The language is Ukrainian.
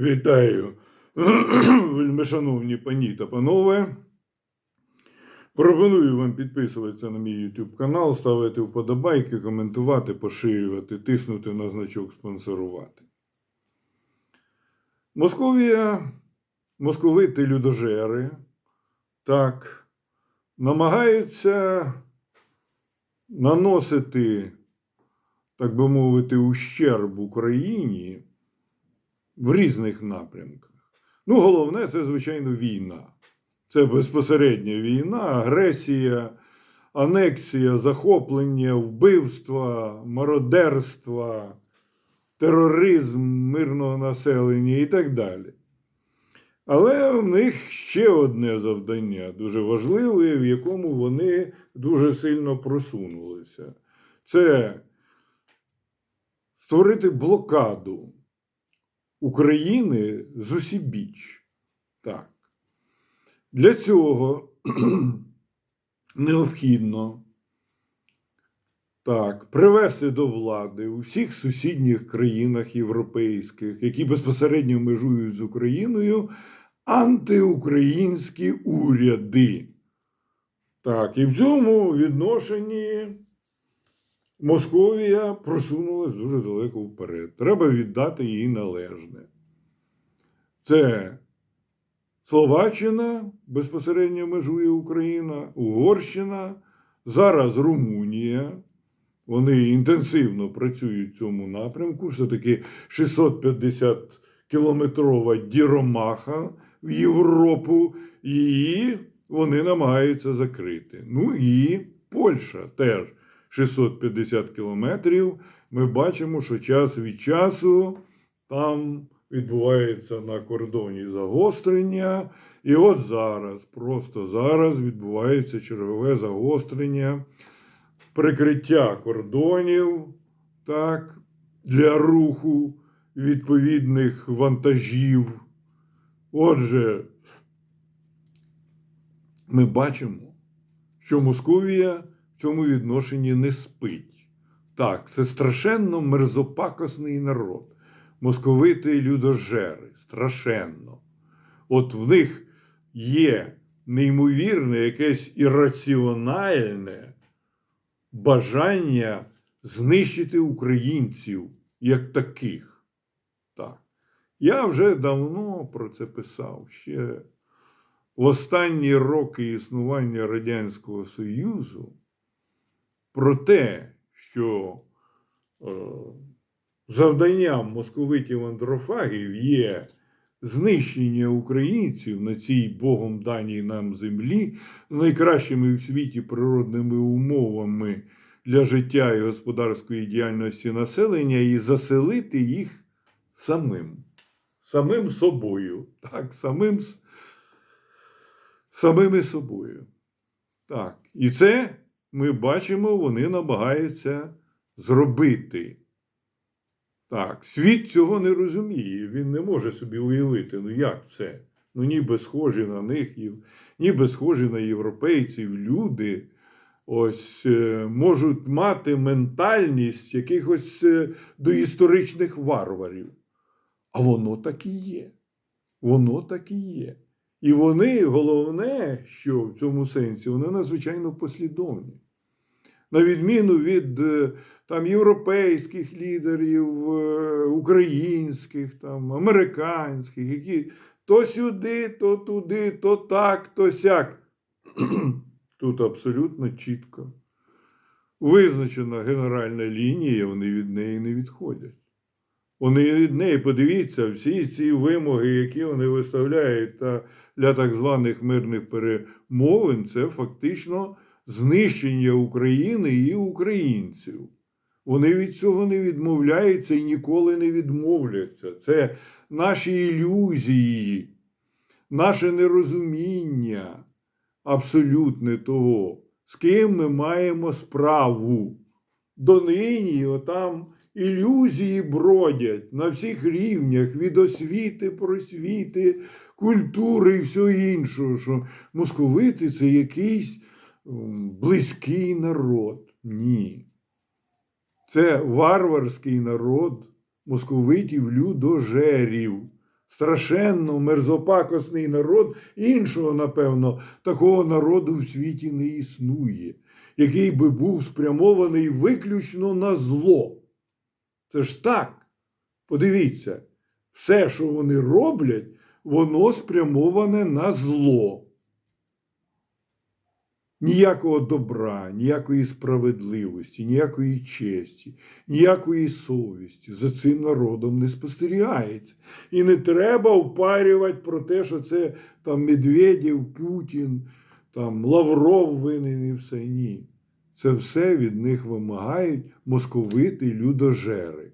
Вітаю, вельмишановні пані та панове. Пропоную вам підписуватися на мій YouTube канал, ставити вподобайки, коментувати, поширювати, тиснути на значок спонсорувати. Московія, московити людожери, так, намагаються наносити, так би мовити, ущерб Україні в різних напрямках. Ну, головне, це, звичайно, війна. Це безпосередня війна, агресія, анексія, захоплення, вбивства, мародерства, тероризм мирного населення і так далі. Але в них ще одне завдання дуже важливе, в якому вони дуже сильно просунулися. Це створити блокаду України з усібіч. Так. Для цього необхідно так, привести до влади у всіх сусідніх країнах європейських, які безпосередньо межують з Україною, антиукраїнські уряди. Так, і в цьому відношенні Московія просунулась дуже далеко вперед. Треба віддати їй належне. Це Словаччина безпосередньо межує Україна, Угорщина, зараз Румунія. Вони інтенсивно працюють в цьому напрямку. Все-таки 650 кілометрова діромаха в Європу, і вони намагаються закрити. Ну і Польща теж 650 кілометрів. Ми бачимо, що час від часу там відбувається на кордоні загострення. І от зараз, просто зараз відбувається чергове загострення, прикриття кордонів так, для руху відповідних вантажів. Отже, ми бачимо, що Московія цьому відношенні не спить. Так, це страшенно мерзопакосний народ. Московити людожери, страшенно. От в них є неймовірне, якесь ірраціональне бажання знищити українців як таких. Так. Я вже давно про це писав ще в останні роки існування Радянського Союзу про те, що е, завданням московитів андрофагів є знищення українців на цій Богом даній нам землі з найкращими в світі природними умовами для життя і господарської діяльності населення і заселити їх самим, самим собою, так, самим, самими собою. Так, і це ми бачимо, вони намагаються зробити. Так, світ цього не розуміє, він не може собі уявити, ну як це? Ну, ніби схожі на них, ніби схожі на європейців, люди ось е, можуть мати ментальність якихось е, доісторичних варварів. А воно так і є. Воно так і є. І вони, головне, що в цьому сенсі, вони надзвичайно послідовні. На відміну від е, там, європейських лідерів, е, українських, там, американських, які то сюди, то туди, то так, то сяк. Тут абсолютно чітко визначена генеральна лінія, вони від неї не відходять. Вони від подивіться, всі ці вимоги, які вони виставляють та для так званих мирних перемовин, це фактично знищення України і українців. Вони від цього не відмовляються і ніколи не відмовляться. Це наші ілюзії, наше нерозуміння абсолютне того, з ким ми маємо справу. Донині отам ілюзії бродять на всіх рівнях від освіти, просвіти, культури і всього іншого, що московити це якийсь близький народ. Ні. Це варварський народ московитів людожерів. страшенно мерзопакосний народ, іншого, напевно, такого народу в світі не існує, який би був спрямований виключно на зло. Це ж так. Подивіться, все, що вони роблять, воно спрямоване на зло. Ніякого добра, ніякої справедливості, ніякої честі, ніякої совісті за цим народом не спостерігається. І не треба впарювати про те, що це там Медведєв, Путін, там Лавров винен і все. Ні. Це все від них вимагають московити людожери.